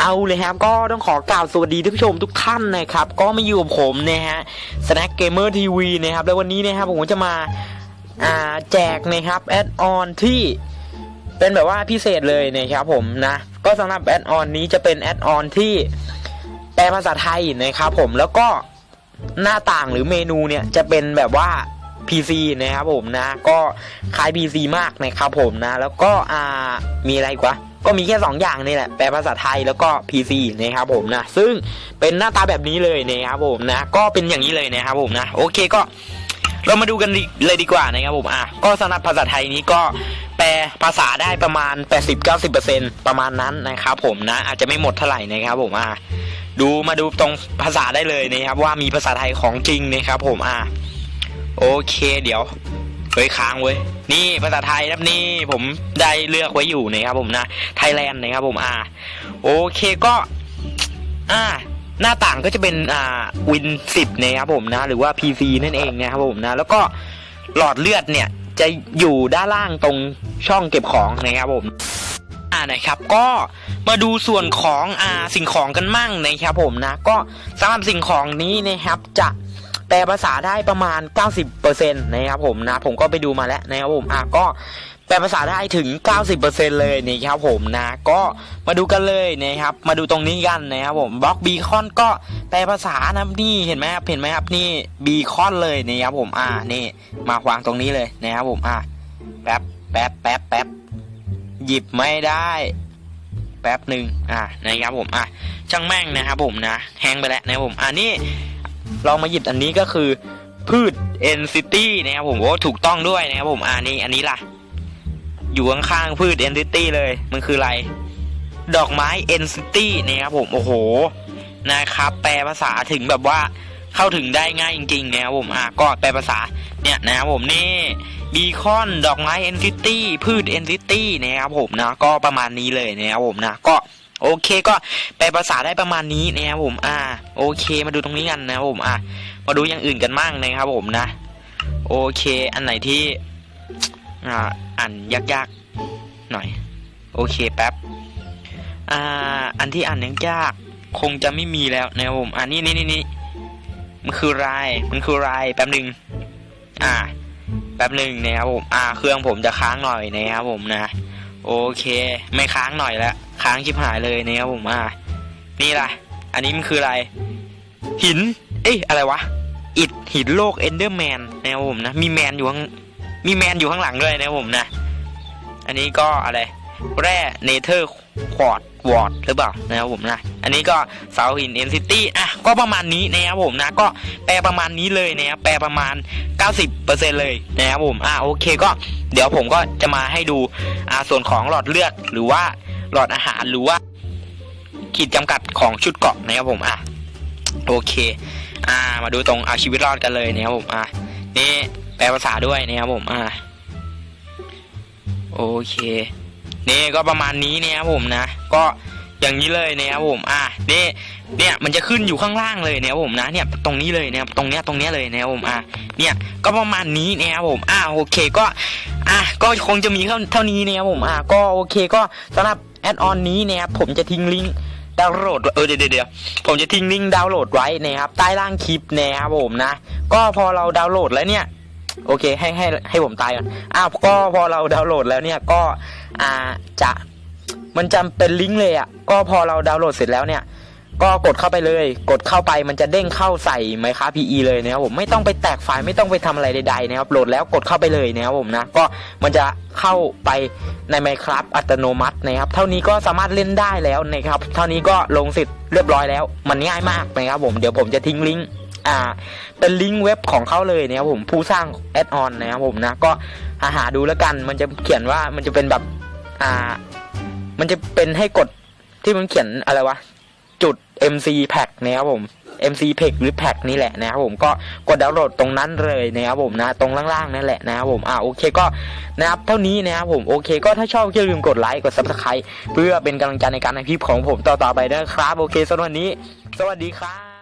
เอาเลยครับก็ต้องขอกล่าวสวัสดีท่านผู้ชมทุกท่านนะครับ ก็มาอยู่กับผมนะฮะ Snack Gamer TV นะครับ แล้ววันนี้นะครับผมจะมาอ่าแจกนะครับแอดออนที่เป็นแบบว่าพิเศษเลยนะครับผมนะ ก็สำหรับแอดออนนี้จะเป็นแอดออนที่แปลภาษาไทยนะครับผมแล้วก็หน้าต่างหรือเมนูเนี่ยจะเป็นแบบว่า PC นะครับผมนะ ก็คล้าย PC มากนะครับผมนะ แล้วก็อ่ามีอะไรกวะ ก็มีแค่2ออย่างนี่แหละแปลภาษาไทยแล้วก็ PC นะครับผมนะซึ่งเป็นหน้าตาแบบนี้เลยนะครับผมนะก็เป็นอย่างนี้เลยนะครับผมนะโอเคก็เรามาดูกันเลยดีกว่านะครับผมอะก็สำหรับภาษาไทยนี้ก็แปลภาษาได้ประมาณ 80-90%ประมาณนั้นนะครับผมนะ อาจจะไม่หมดเท่าไหร่นะครับผมอะดูมาดูตรงภาษาได้เลยนะครับ ว่ามีภาษาไทยของจริงนะครับผมอะโอเคเดี๋ยว เฮ้ยค้างเว้ยนี่ภาษาไทยครับนี่ผมได้เลือกไว้อยู่นะครับผมนะไทยแลนด์นะครับผมอะโอเคก็ อ่า หน้าต่างก็จะเป็นอ่าวินสิบนะครับผมนะ หรือว่า PC นั่นเองนะครับผมนะ แล้วก็หลอดเลือดเนี่ยจะอยู่ด้านล่างตรงช่องเก็บของนะครับผมอ่านะครับก็มาดูส่วนของอ่าสิ่งของกันมั่งนะครับผมนะ ก็สำหรับสิ่งของนี้นะครับจะ แปลภาษาได้ประมาณ 90%นะครับผมนะผมก็ไปดูมาแล้วนะครับผมอะก็แปลภาษาได้ถึง 90%เลยนะครับผมนะก็มาดูกันเลยนะครับมาดูตรงนี้กันนะครับผมบล็อกบีคอนก็แปลภาษานะนี่เห็นไหมครับเห็นไหมครับนี่บีคอนเลยนะครับผมอ่านี่มาวางตรงนี้เลยนะครับผมอะแป๊บแป๊บแป๊บแป๊บหยิบไม่ได้แป๊บหนึ่งอะนะครับผมอะช่างแม่งนะครับผมนะแฮงไปแล้วนะครับผมอะนี่ ลองมาหยิบอันนี้ก็คือ พืช n city นะครับผมโอ้ถูกต้องด้วยนะครับผมอ่านี่อันนี้ล่ะ อยู่ข้างๆพืช n city เลย มันคืออะไร ดอกไม้ n city นะครับผมโอ้โหนะครับ แปลภาษาถึงแบบว่าเข้าถึงได้ง่ายจริงๆนะครับผมอะก็แปลภาษาเนี่ยนะครับผมนี่บีคอนดอกไม้ n city พืช n city นะครับผมนะก็ประมาณนี้เลยนะครับผมนะก็ โอเคก็แปลภาษาได้ประมาณนี้นะครับผม อ่า โอเค มาดูตรงนี้กันนะครับผมอ่ามาดูอย่างอื่นกันมั่งนะครับผมนะ โอเค อันไหนที่ อ่าอ่านยากๆ หน่อย โอเคแป๊บอ่า อันที่อ่านยากๆคงจะไม่มีแล้วนะครับผมอ่านี่นี่นี่นี่มันคืออะไรมันคืออะไรแป๊บหนึ่งอ่า แป๊บหนึ่งนะครับผม อ่า เครื่องผมจะค้างหน่อยนะครับผมนะ โอเค ไม่ค้างหน่อยแล้ว ค้างชิบหายเลยนะครับผมอ่านี่ล่ะ อันนี้มันคืออะไร หิน เอ้ยอะไรวะอิดหินโลกเอนเดอร์แมนนะครับผมนะมีแมนอยู่ข้างมีแมนอยู่ข้างหลังด้วยนะครับผมนะ อันนี้ก็อะไร แร่เนเธอร์ควอดวอร์ดหรือเปล่านะครับผมนะ อันนี้ก็เสาหินเอ็นซิตี้อะก็ประมาณนี้นะครับผมนะ ก็แปลประมาณนี้เลยนะครับแปลประมาณ 90%เลยนะครับผมอะโอเคก็เดี๋ยวผมก็จะมาให้ดูอ่าส่วนของหลอดเลือดหรือว่า หลอดอาหารหรือว่าขีดจำกัดของชุดเกาะนะครับผมอะโอเค อ่า มาดูตรงเอาชีวิตรอดกันเลยนะครับผมอะนี่แปลภาษาด้วยนะครับผมอ่าโอเคนี่ก็ประมาณนี้นะครับผมนะ ก็อย่างนี้เลยนะครับผม อะนี่เนี่ยมันจะขึ้นอยู่ข้างล่างเลยนะครับผมนะ เนี่ยตรงนี้เลยนะครับตรงเนี้ยตรงเนี้ยเลยนะครับผม อะเนี่ยก็ประมาณนี้นะครับผม อะโอเคก็ อะก็คงจะมีเท่าเท่านี้นะครับผม อะก็โอเคก็สำหรับ อดออนนี้นะครับผมจะทิ้งลิงก์ดาวน์โหลดเออเดี๋ยวเดี๋ยวผมจะทิ้งลิงก์ดาวน์โหลดไว้นะครับใต้ล่างคลิปนะครับผมนะ ก็พอเราดาวน์โหลดแล้วเนี่ยโอเคให้ให้ให้ผมตายก่อนอ้าวก็พอเราดาวน์โหลดแล้วเนี่ยก็อ่าจะมันจำเป็นลิงก์เลยอะก็พอเราดาวน์โหลดเสร็จแล้วเนี่ย ก็กดเข้าไปเลย กดเข้าไปมันจะเด้งเข้าใส่ไมค้า PE เลยนะครับผมไม่ต้องไปแตกไฟล์ไม่ต้องไปทำอะไรใดๆนะครับโหลดแล้วกดเข้าไปเลยนะครับผมนะก็มันจะเข้าไปใน Minecraft อัตโนมัตินะครับ เท่านี้ก็สามารถเล่นได้แล้วนะครับ เท่านี้ก็ลงสิทธิ์เรียบร้อยแล้ว มันง่ายมากนะครับผมเดี๋ยวผมจะทิ้งลิงก์อ่าเป็นลิงก์เว็บของเขาเลยนะครับผมผู้สร้างแอดออนนะครับผมนะก็หาหาดูแล้วกันมันจะเขียนว่ามันจะเป็นแบบอ่า มันจะเป็นให้กดที่มันเขียนอะไรวะ จุด MC Pack นะครับผม MC Pack หรือ Pack นี่แหละนะครับผมก็กดดาวน์โหลดตรงนั้นเลยนะครับผมนะตรงล่างๆนั่นแหละนะครับผมอ่าโอเคก็นะครับเท่านี้นะครับผมโอเค ก็ถ้าชอบอย่าลืมกดไลค์กด Subscribe เพื่อเป็นกำลังใจในการในคลิปของผมต่อๆไปนะครับโอเคสำหรับวันนี้ สวัสดีครับ